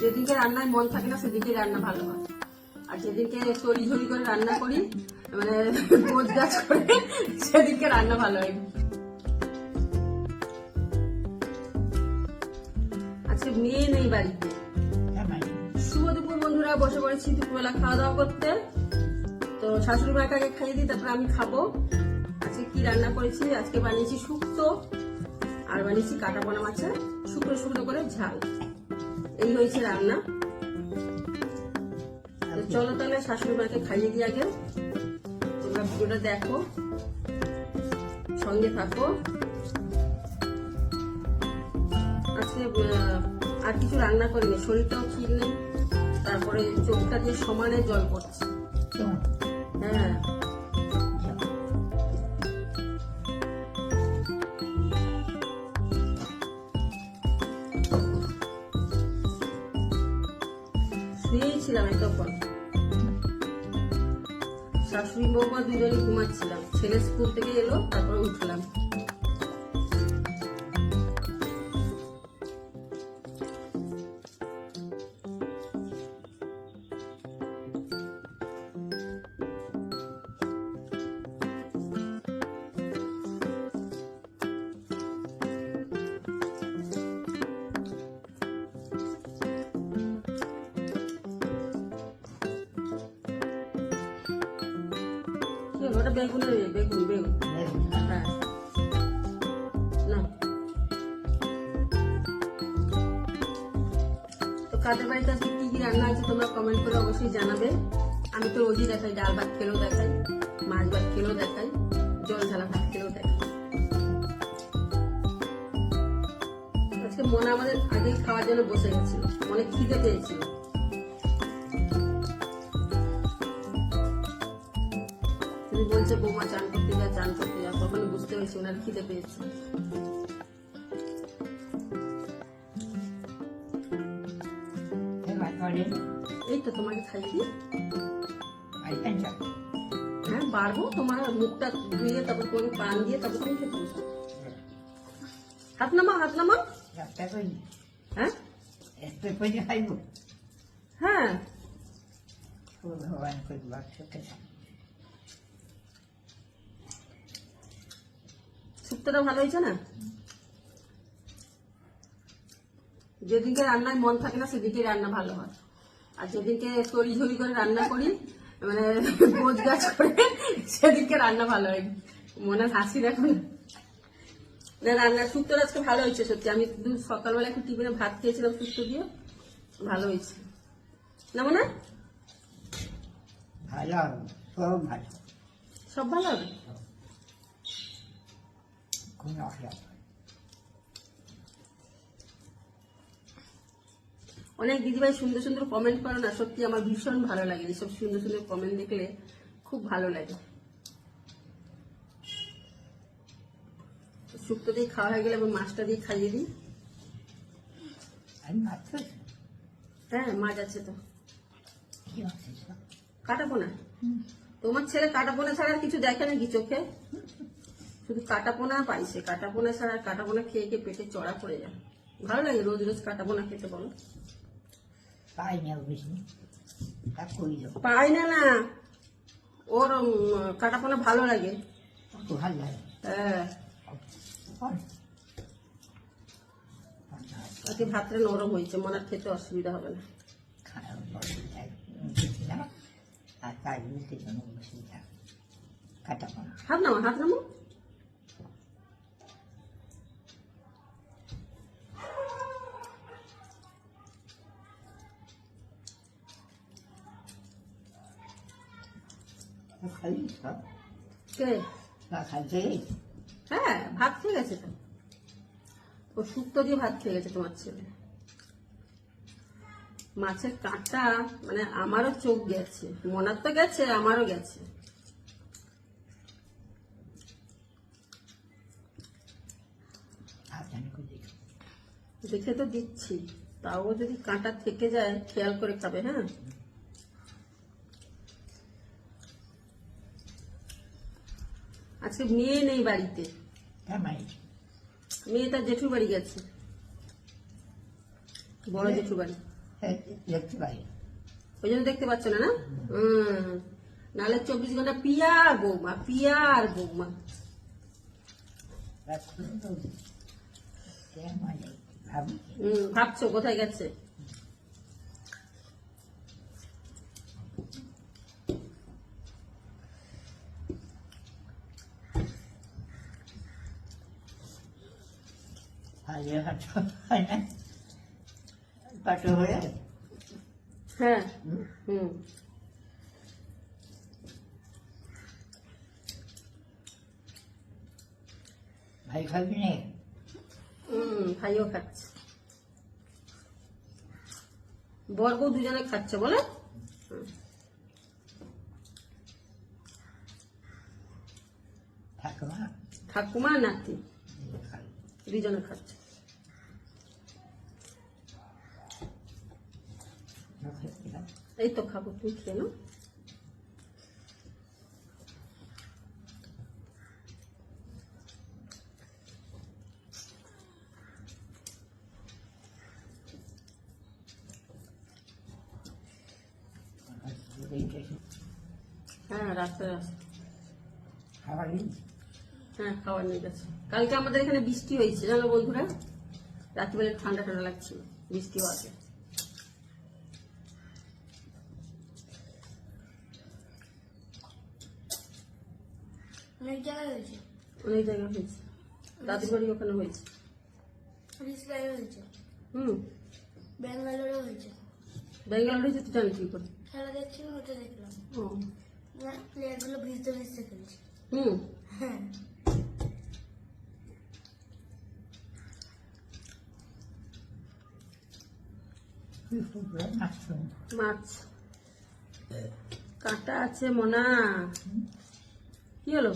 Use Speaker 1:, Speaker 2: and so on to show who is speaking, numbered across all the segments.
Speaker 1: যেদিনকে রান্নায় মন থাকে না সেদিনকে রান্না ভালো হয়। আর যেদিনকে তরি ঝরি করে রান্না করি মানে গাছ করে, সেদিনকে রান্না ভালো হয়। আজকে মেয়ে নেই বাড়িতে। শুভ দুপুর বন্ধুরা, বসে পড়েছি দুপুরবেলা খাওয়া দাওয়া করতে। তো শাশুড়ি মাকে আগে খাইয়ে দিই, তারপরে আমি খাব। আজকে কি রান্না করেছি? আজকে বানিয়েছি শুক্তো, আর বানিয়েছি কাটা পোনা মাছের শুকনো শুকনো করে ঝাল। এই হয়েছে রান্না। চলো তাহলে শাশুড়ি মাকে খাইয়ে দিই আগে। তোমরা ভিডিওটা দেখো সঙ্গে থাকো। আজকে আর কিছু রান্না করিনি শরীরটাও ঠিক নেই। তারপরে চোখটা দিয়ে সমানে জল পড়ছে। হ্যাঁ। শুয়েই ছিলাম এতক্ষণ। শাশুড়ি বৌমা দুজনে ঘুমাচ্ছিলাম। ছেলে স্কুল থেকে এলো তারপর উঠলাম। ওটা বেগুনের বেগুন বেগুন। হ্যাঁ। কাদের বাড়িতে আজকে কি কি রান্না আছে তোমরা কমেন্ট করে অবশ্যই জানাবে। আমি তো রোজই দেখাই, ডাল ভাত খেলেও দেখাই, মাছ ভাত খেলেও দেখাই, জল ঝালা ভাত খেলেও দেখাই। আজকে মনে আমাদের আগেই খাওয়ার জন্য বসে গেছিল। অনেক খিদে পেয়েছিল। বলছে বৌমা চান করতে যা চান করতে যা তখন বুঝতে পেরেছি ওনার খিদে পেয়েছে। এই তো তোমাকে দিই হ্যাঁ পারব তোমার মুখটা ধুয়ে তারপর তোমাকে পান দিয়ে তারপর তুমি খেতে। হাত নামা হাত নামা হ্যাঁ? হ্যাঁ।
Speaker 2: ভগবান করব সুখে থাক।
Speaker 1: শুক্তোটা ভালো হয়েছে না? যেদিনকে রান্নায় মন থাকে না সেদিনকে রান্না ভালো হয়। আর যেদিনকে তরি ঝরি করে রান্না করি মানে গোছ গাছ করে সেদিনকে রান্না ভালো হয়। মনে হাসি দেখো না রান্না শুক্তোটা আজকে ভালো হয়েছে সত্যি। আমি দু সকালবেলা একটু টিফিনে ভাত খেয়েছিলাম শুক্তো দিয়ে। ভালো হয়েছে। না মনে? হয়?
Speaker 2: সব ভালো।
Speaker 1: হবে?
Speaker 2: কোনো অসুবিধা নেই।
Speaker 1: অনেক দিদিভাই সুন্দর সুন্দর কমেন্ট করে না সত্যি আমার ভীষণ ভালো লাগে। এইসব সুন্দর সুন্দর কমেন্ট দেখলে খুব ভালো লাগে। শুক্তো দিয়ে খাওয়া হয়ে গেলে আমি মাছটা দিয়ে খাইয়ে দিই। হ্যাঁ মাছ আছে তো। কাটাবো না তোমার ছেলে কাটাপোনা ছাড়া আর কিছু দেখে নাকি চোখে? শুধু কাটাপোনা পাইছে কাটাপোনা ছাড়া আর কাটাপোনা খেয়ে খেয়ে পেটে চড়া পড়ে যায়। ভালো লাগে রোজ রোজ কাটাপোনা খেতে বলো।
Speaker 2: পাই না
Speaker 1: পাই না না। ওর কাটাপোনা ভালো লাগে।
Speaker 2: ভালো লাগে।
Speaker 1: হ্যাঁ। আজকে ভাতটা নরম হয়েছে মনে খেতে অসুবিধা হবে না। হাত নামা হাত নামো।
Speaker 2: খালি সব
Speaker 1: কে?
Speaker 2: না খাইছে?
Speaker 1: হ্যাঁ ভাত খেয়ে গেছে তো। ও শুক্তো দিয়ে ভাত খেয়ে গেছে তোমার ছেলে। মাছের কাঁটা মানে আমারও চোখ গেছে। মনার তো গেছে আমারও গেছে।
Speaker 2: দেখে
Speaker 1: তো দিচ্ছি। তাও যদি কাঁটা থেকে যায় খেয়াল করে খাবে হ্যাঁ? আজকে মেয়ে নেই বাড়িতে। মেয়ে তার জেঠুর বাড়ি গেছে। বড় জেঠুর বাড়ি।
Speaker 2: এই দেখতে পাই
Speaker 1: ওই জন্য দেখতে পাচ্ছ না না? হুম। নাহলে চব্বিশ ঘণ্টা পিয়ার বৌমা পিয়ার বৌমা।
Speaker 2: ভাবি।
Speaker 1: হুম ভাবছ কোথায় গেছে?
Speaker 2: হয় না হুম, ভাই খাবি
Speaker 1: হুম ভাইও খাচ্ছে বর্গ দুজনে খাচ্ছে বলে।
Speaker 2: ঠাকুমা
Speaker 1: ঠাকুমা নাতি দুজনে খাচ্ছে এই তো খাব তুই খেয়ে। হ্যাঁ
Speaker 2: খাওয়াবি
Speaker 1: হ্যাঁ খাবার নিয়ে গেছে। কালকে আমাদের এখানে বৃষ্টি হয়েছে জানো বন্ধুরা? রাত্রিবেলা ঠান্ডা ঠান্ডা লাগছিল বৃষ্টিও আছে।
Speaker 3: অনেক জায়গায় হয়েছে।
Speaker 1: অনেক জায়গায় হয়েছে। দাদুর বাড়ি ওখানে হয়েছে।
Speaker 3: রিসলাইও হয়েছে।
Speaker 1: হুম।
Speaker 3: ব্যাঙ্গালোরেও হয়েছে।
Speaker 1: ব্যাঙ্গালোর তুই জানি কি করে।
Speaker 3: খেলা দেখছিলাম ওটা দেখলাম।
Speaker 1: ও।
Speaker 3: না প্লেয়ারগুলো ভিজতে ভিজতে খেলছে।
Speaker 1: হুম।
Speaker 3: হ্যাঁ।
Speaker 1: মাছ কাঁটা আছে মনা। কি হলো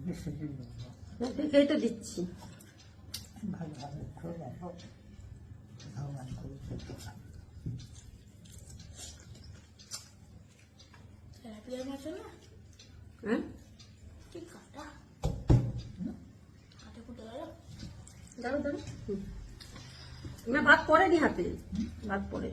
Speaker 2: বেশি দিন
Speaker 1: দেখেই তো দিচ্ছি
Speaker 2: ভালোভাবে করে রাখো ভগবান করে খেতে পারো।
Speaker 3: না।
Speaker 1: না ভাত হাতে ভাত পড়ে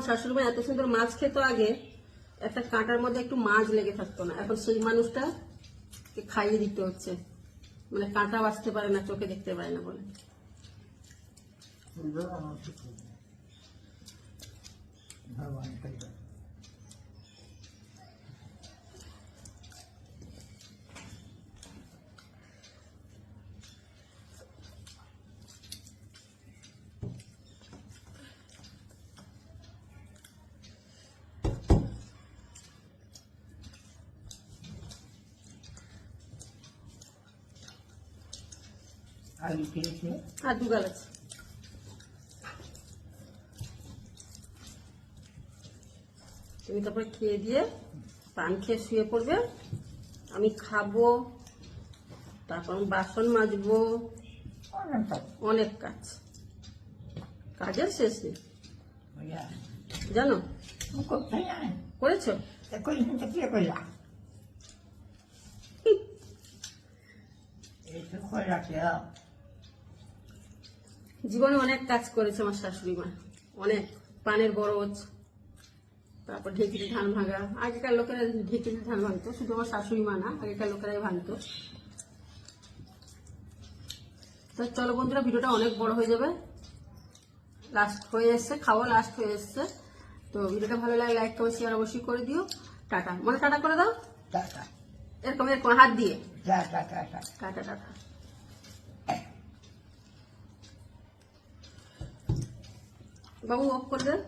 Speaker 1: আমার শাশুড়ি মা এত সুন্দর মাছ খেত আগে, একটা কাঁটার মধ্যে একটু মাছ লেগে থাকতো না। এখন সেই মানুষটা খাইয়ে দিতে হচ্ছে। মানে কাঁটা বাঁচতে পারে না, চোখে দেখতে পারে না বলে।
Speaker 2: ভগবান আলু
Speaker 1: আর দুগাল আছে তুমি তারপরে খেয়ে দিয়ে পান খেয়ে শুয়ে পড়বে। আমি খাব তারপর বাসন মাজবো।
Speaker 2: অনেক
Speaker 1: অনেক কাজ। কাজের শেষ নেই। জানো? করেছ?
Speaker 2: করে
Speaker 1: জীবনে অনেক কাজ করেছে আমার শাশুড়ি মা। অনেক। পানের বরজ তারপর ঢেকিতে ধান ভাঙা। আগেকার লোকেরা ঢেকিতে ধান ভাঙতো শুধু আমার শাশুড়ি মা না আগেকার লোকেরাই ভাঙতো। তো চলো বন্ধুরা ভিডিওটা অনেক বড় হয়ে যাবে। লাস্ট হয়ে এসছে খাওয়া লাস্ট হয়ে এসছে। তো ভিডিওটা ভালো লাগে লাইক কমেন্ট শেয়ার অবশ্যই করে দিও। টাটা। মনে টাটা করে দাও?
Speaker 2: টাটা।
Speaker 1: এরকম এরকম হাত দিয়ে।
Speaker 2: Tata tata.
Speaker 1: Tata tata. বাবু অফ করে দেন